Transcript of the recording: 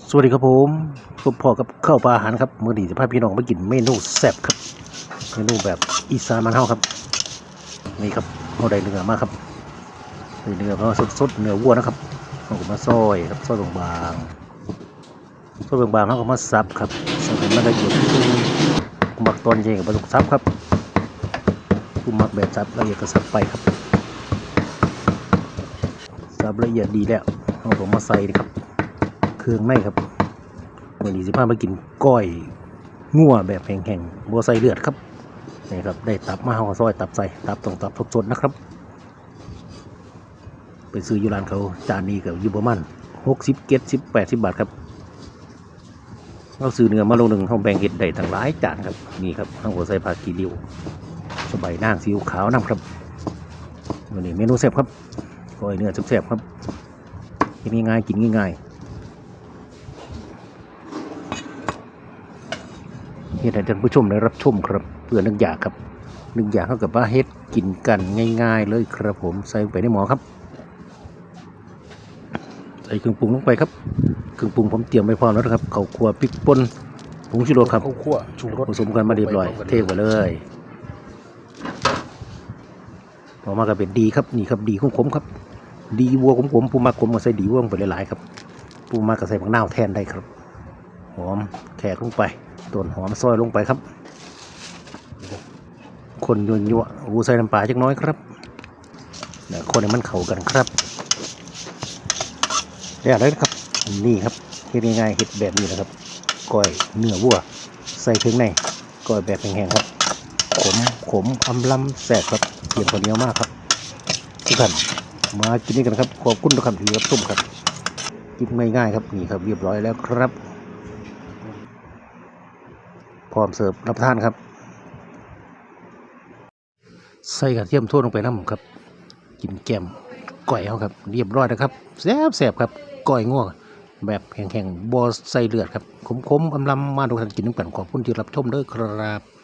สวัสดีครับผมพบพอกับข้าวปลาอาหารครับมื้อนี้จะพาพี่น้องมากินเมนูแซ่บครับเมนูแบบอีสานมันเฮาครับ นี่ครับเอาได้เนื้อมากครับเนื้อมาสดๆเนื้อวัวนะครับเอาก็มาซอยครับซอยบางๆซอยบางๆแล้วก็มาสับครับสับให้มันละเอียดหมักตอนเย็นกับปลาดุกซับครับผู้หมักแบบซับละเอียดก็สับไปครับสับละเอียดดีแล้วเอาก็มาใส่นี่ครับ เครื่องในครับวันนี้สิพามากินก้อยงัวแบบแห้งๆบัวใส่เลือดครับนี่ครับได้ตับมาเฮาก็ซอยตับใส่ตับต้องตับสดๆนะครับ ไปซื้ออยู่ร้านเขาจานนี้กับยู่ประมาณหกสิบเจ็ดสิบแปดสิบบาทครับเราซื้อเนื้อมาโลหนึ่งเขาแบ่งเห็ดได้ทั้งหลายจานครับนี่ครับเขาก็ใส่ผักกีริ้วสบายนางซีอิ๊วขาวน้ำครับวันนี้เมนูแซ่บครับก้อยเนื้อแซ่บๆครับกินง่ายๆกินง่ายๆ เฮ็ดให้ท่านผู้ชมได้รับชมครับ เพื่อนึกอยากครับนึกอยากเท่ากับว่าเฮ็ดกินกันง่าย ๆ เลยครับผมใส่ลงไปในหม้อครับ ใส่เครื่องปรุงลงไปครับเครื่องปรุงผมเตรียมไว้พร้อมแล้วนะครับข้าวคั่วพริกป่นผงชูรสครับข้าวคั่วชูรสผสมกันมาเรียบร้อย เทไปเลยต่อมาก็เป็นดีครับนี่ครับดีของผมครับ ดีวัวของผมผู้มักผมก็ใส่ดีวัวลงไปหลายๆครับผู้มักก็ใส่ผักนาวแทนได้ครับ หอมแขกลงไปต้นหอมซอยลงไปครับ คนยัวยัวๆอูใส่น้ำปลาจักน้อยครับเดี๋ยวคนให้มันเข้ากันครับเดี๋ยวอะไรนะครับนี่ครับเฮ็ดง่ายๆเฮ็ดแบบนี้นะครับก้อยเนื้อวัว ใส่เครื่องในก้อยแบบแห้งๆครับ ขมขมอำลำแสบครับเกี่ยวข้าวเหนียวมากครับทุกท่านมากินนี่กันครับขอบคุณทุกท่านที่รับชมครับกินง่ายๆครับนี่ครับเรียบร้อยแล้วครับ พร้อมเสิร์ฟรับประทานครับ ใส่กระเทียมทั่วลงไปน้ำครับ กินแกมก้อยเขาครับ เรียบร้อยนะครับแซ่บแซ่บครับก้อยง่วงแบบแข็งๆบอใส่เลือดครับขมๆอำลำมาดูกันกินน้ำกันขอบคุณที่รับชมด้วยครับ